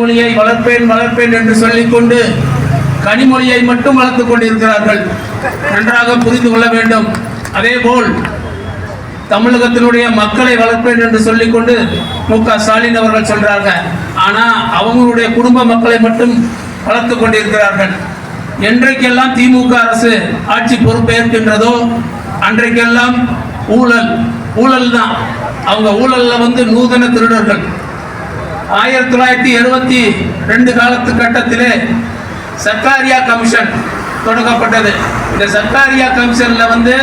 கனிமொழியை வளர்ப்பேன் வளர்ப்பேன் என்று சொல்லிக்கொண்டு கனிமொழியை மட்டும் வளர்த்துக் கொண்டிருக்கிறார்கள். நன்றாக புரிந்து கொள்ள வேண்டும். அதேபோல் தமிழகத்தினுடைய மக்களை வளர்ப்பேன் என்று சொல்லிக்கொண்டு மு க ஸ்டாலின் அவர்கள் சொல்றாங்க. ஆனால் அவங்களுடைய குடும்ப மக்களை மட்டும் வளர்த்து கொண்டிருக்கிறார்கள். என்றைக்கெல்லாம் திமுக அரசு ஆட்சி பொறுப்பேற்கின்றதோ அன்றைக்கெல்லாம் ஊழல் ஊழல் தான் அவங்க ஊழலில் வந்து நூதன திருடர்கள். ஆயிரத்தி தொள்ளாயிரத்தி எழுபத்தி ரெண்டு காலத்து கட்டத்திலே சர்க்காரியா கமிஷன் தொடங்கப்பட்டது. இந்த சர்க்காரியா கமிஷனில் வந்து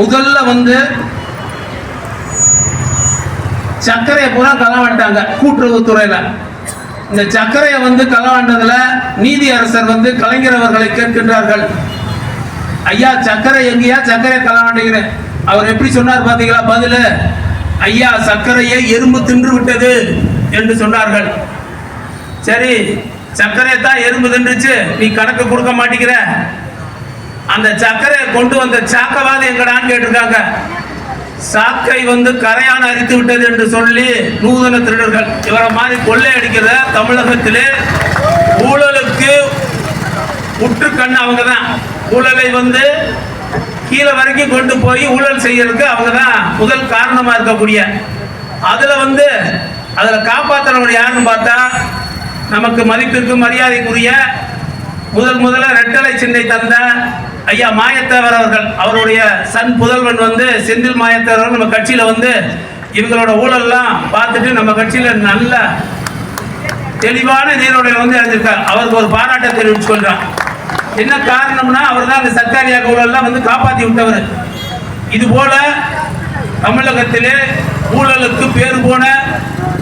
முதல்ல வந்து சர்க்கரையை பூரா களவாண்டாங்க கூட்டுறவுத்துறையில. இந்த சர்க்கரையை வந்து களவாண்டதுல நீதி அரசர் வந்து கலைஞர் அவர்களை கேட்கின்றார்கள். ஐயா சர்க்கரை எங்கேயா? சர்க்கரை களவாண்டீங்க அவர் எப்படி சொன்னார் பார்த்தீங்களா பதில் ஐயா சர்க்கரையை எறும்பு தின்று விட்டது. என்று சொன்னார்கள். சரி சர்க்கரை தான் எறும்பு தின்றுச்சு நீ கணக்கு கொடுக்க மாட்டேங்கிற. அந்த சர்க்கரையை கொண்டு வந்த சாக்கவாது எங்கடான்னு கேட்டிருக்காங்க. சாக்கை வந்து கரையான அரித்து விட்டது என்று சொல்லி நூதன திருடர்கள் இவரை மாதிரி கொள்ளையடிக்கிற தமிழகத்திலே ஊழலுக்கு உற்று கண் அவங்க தான் ஊழலை வந்து கீழே வரைக்கும் கொண்டு போய் ஊழல் செய்யறதுக்கு அவங்க தான் முதல் காரணமாக இருக்கக்கூடிய. அதில் வந்து அதில் காப்பாத்துறவர் யாருன்னு பார்த்தா நமக்கு மதிப்பிற்கு மரியாதைக்குரிய முதல் முதல்ல ரெட்டலை சின்னை தந்த ஐயா மாயத்தேவர் அவர்கள். அவருடைய சன் புதல்வன் வந்து செந்தில் மாயத்தேவர் நம்ம கட்சியில் வந்து இவங்களோட ஊழல்லாம் பார்த்துட்டு நம்ம கட்சியில் நல்ல தெளிவான நீரோடைய வந்து அறிஞ்சிருக்கார் அவருக்கு ஒரு பாராட்டை தெரிவிச்சு சொல்கிறான் என்ன காரணம்னா அவர் தான் அந்த சர்க்காரியா ஊழல்லாம் வந்து காப்பாற்றி விட்டவர். இது போல தமிழகத்திலே ஊழலுக்கு பேர் போன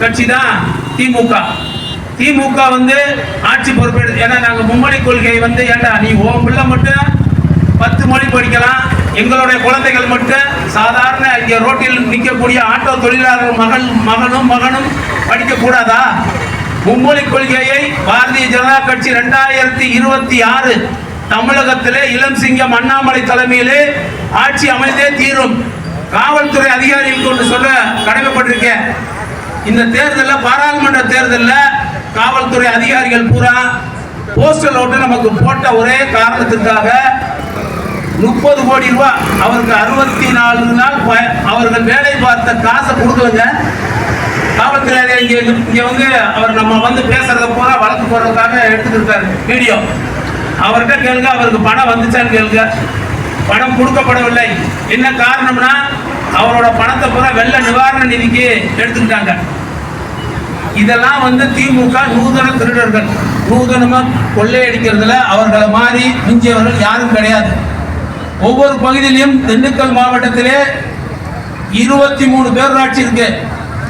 கட்சி தான் திமுக. திமுக வந்து ஆட்சி பொறுப்பெடு ஏன்னா நாங்கள் மும்மொழி கொள்கை வந்து ஏண்டா நீ ஓம் பிள்ளை மட்டும் பத்து மொழி படிக்கலாம் எங்களுடைய குழந்தைகள் மட்டும் சாதாரண இங்கே ரோட்டில் நிற்கக்கூடிய ஆட்டோ தொழிலாளர் மகள் மகனும் மகனும் படிக்கக்கூடாதா? மும்மொழி கொள்கையை பாரதிய ஜனதா கட்சி ரெண்டாயிரத்தி இருபத்தி ஆறு தமிழகத்திலே இளம் சிங்கம் அண்ணாமலை தலைமையிலே ஆட்சி அமைந்தே தீரும். காவல்துறை அதிகாரிகள் கொண்டு சொல்ல கடமைப்பட்டிருக்கேன். இந்த தேர்தலில் பாராளுமன்ற தேர்தலில் காவல்துறை அதிகாரிகள் பூரா போஸ்டல் ஓட்டு நமக்கு போட்ட ஒரே காரணத்திற்காக முப்பது கோடி ரூபாய் அவருக்கு அறுபத்தி நாலு நாள் அவர்கள் வேலை பார்த்த காசை கொடுக்கலங்க. காவல்துறை இங்கே இங்கே வந்து அவர் நம்ம வந்து பேசுறத பூரா வழக்கு போடுறதுக்காக எடுத்துக்கிட்டாரு வீடியோ. அவர்கிட்ட கேளுங்க அவருக்கு பணம் வந்துச்சான்னு கேளுங்க. பணம் கொடுக்கப்படவில்லை. என்ன காரணம்னா அவரோட பூரா வெள்ள நிவாரண நிதிக்கு எடுத்துக்கிட்டாங்க. இதெல்லாம் வந்து திமுக நூதன திருடர்கள். நூதனமாக கொள்ளையடிக்கிறதுல அவர்களை மாதிரி மிஞ்சியவர்கள் யாரும் கிடையாது. ஒவ்வொரு பகுதியிலையும் திண்டுக்கல் மாவட்டத்திலே இருபத்தி மூணு பேரூராட்சி இருக்கு.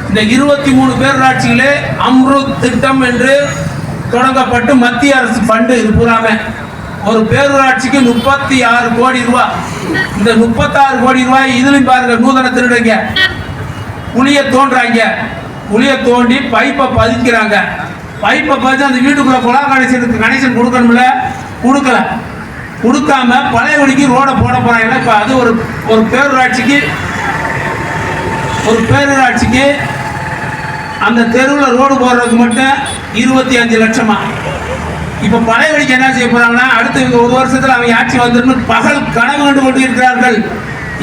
இந்த இருபத்தி மூணு பேரூராட்சியிலே அம்ருத் திட்டம் என்று தொடங்கப்பட்டு மத்திய அரசு ஃபண்டு இது பூராமே. ஒரு பேரூராட்சிக்கு முப்பத்தி ஆறு கோடி ரூபாய் இந்த முப்பத்தாறு கோடி ரூபாய் இதுலையும் பாருங்க நூதன திருடுங்க. புளிய தோன்றாங்க. புளிய தோண்டி பைப்பை பதிக்கிறாங்க. பைப்பை பதிச்சு அந்த வீட்டுக்குள்ள குழா கனெக்ஷனுக்கு கனெக்ஷன் கொடுக்கணும்ல? கொடுக்கல. கொடுக்காம பழைய வழிக்கு ரோடை போட போறாங்க இப்போ அது ஒரு ஒரு பேரூராட்சிக்கு ஒரு பேரூராட்சிக்கு அந்த தெருவில் ரோடு போடுறதுக்கு மட்டும் இருபத்தி அஞ்சு லட்சமா. இப்போ பழைய வழிக்கு என்ன செய்ய போறாங்கன்னா அடுத்த ஒரு வருஷத்தில் அவங்க ஆட்சி வந்துடும் பகல் கனவு கண்டு கொண்டு இருக்கிறார்கள்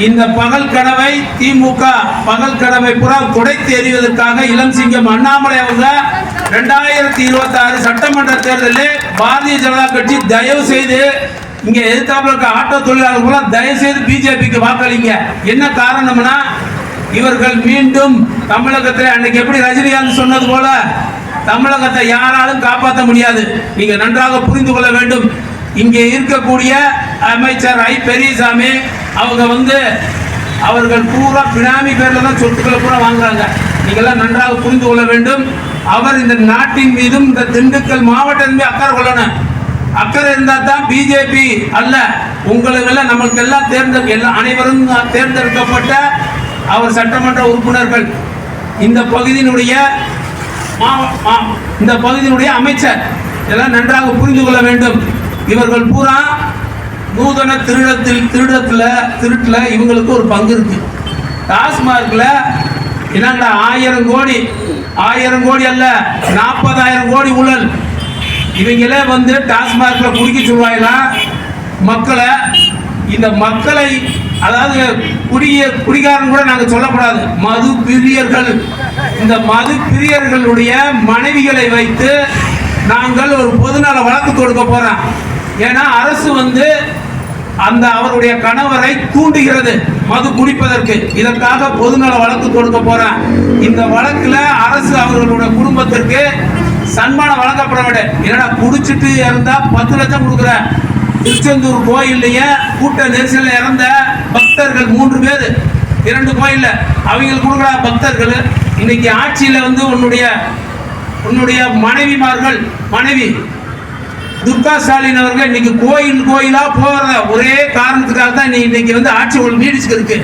இந்த பகல் கனவை திமுக பகல் கனவை புறா துடைத்து எறிவதற்காக இளம் சிங்கம் அண்ணாமலை அவங்க ரெண்டாயிரத்தி இருபத்தி ஆறு சட்டமன்ற தேர்தலில் பாரதிய ஜனதா கட்சி தயவு செய்து இங்கே எதிர்த்தாப்புல இருக்க ஆட்டோ தொழிலாளர்கள் தயவு செய்து பிஜேபிக்கு வாக்களிங்க. என்ன காரணம்னா இவர்கள் மீண்டும் தமிழகத்தில் அன்னைக்கு எப்படி ரஜினிகாந்த் சொன்னது போல தமிழகத்தை யாராலும் காப்பாற்ற முடியாது. நீங்க நன்றாக புரிந்து கொள்ள வேண்டும். இங்கே இருக்கக்கூடிய அமைச்சர் ஐ. பெரியசாமி அவங்க வந்து அவர்கள் பூரா பினாமி பேரில் தான் சொத்துக்களை பூரா வாங்குறாங்க. நீங்கள்லாம் நன்றாக புரிந்து கொள்ள வேண்டும். அவர் இந்த நாட்டின் மீதும் இந்த திண்டுக்கல் மாவட்டத்தின் மீது அக்கறை கொள்ளணும். அக்கறை இருந்தால் தான் பிஜேபி அல்ல. உங்களுக்கெல்லாம் நம்மளுக்கு எல்லாம் தேர்ந்த எல்லா அனைவரும் தேர்ந்தெடுக்கப்பட்ட அவர் சட்டமன்ற உறுப்பினர்கள். இந்த பகுதியினுடைய இந்த பகுதியினுடைய அமைச்சர் இதெல்லாம் நன்றாக புரிந்து கொள்ள வேண்டும். இவர்கள் பூரா நூதன திருடத்தில் திருடத்தில் திருட்டில் இவங்களுக்கு ஒரு பங்கு இருக்கு. டாஸ்மார்க்கில் என்னண்டா ஆயிரம் கோடி ஆயிரம் கோடி அல்ல நாற்பதாயிரம் கோடி ஊழல். இவங்களே வந்து டாஸ்மார்க்கில் குடிக்க சொல்லுவாங்களாம் மக்களை இந்த மக்களை அதாவது குடிய குடிகாரன் கூட நாங்கள் சொல்லக்கூடாது. மது பிரியர்கள். இந்த மது பிரியர்களுடைய மனைவிகளை வைத்து நாங்கள் ஒரு பொதுநல வழக்கு கொடுக்க போகிறோம் ஏன்னா அரசு வந்து அந்த அவருடைய கணவரை தூண்டுகிறது மது குடிப்பதற்கு. இதற்காக பொதுநல வழக்கு கொடுக்க போறேன் இந்த வழக்கில் அரசு அவர்களுடைய குடும்பத்திற்கு சன்மானம் வழங்கப்பட வேண்டும். ஏன்னா குடிச்சிட்டு இருந்தால் பத்து லட்சம் கொடுக்குற? திருச்செந்தூர் கோயில்லையே கூட்ட நெரிசலில் இறந்த பக்தர்கள் மூன்று பேர். இரண்டு கோயில்ல. அவங்களுக்கு கொடுக்குற பக்தர்கள். இன்னைக்கு ஆட்சியில வந்து உன்னுடைய உன்னுடைய மனைவிமார்கள் மனைவி துர்கா ஸ்டாலின் அவர்கள் இன்னைக்கு கோயில் கோயிலா போகிற ஒரே காரணத்துக்காக தான் நீ இன்னைக்கு வந்து ஆட்சி உங்களுக்கு நீடிச்சுக்கு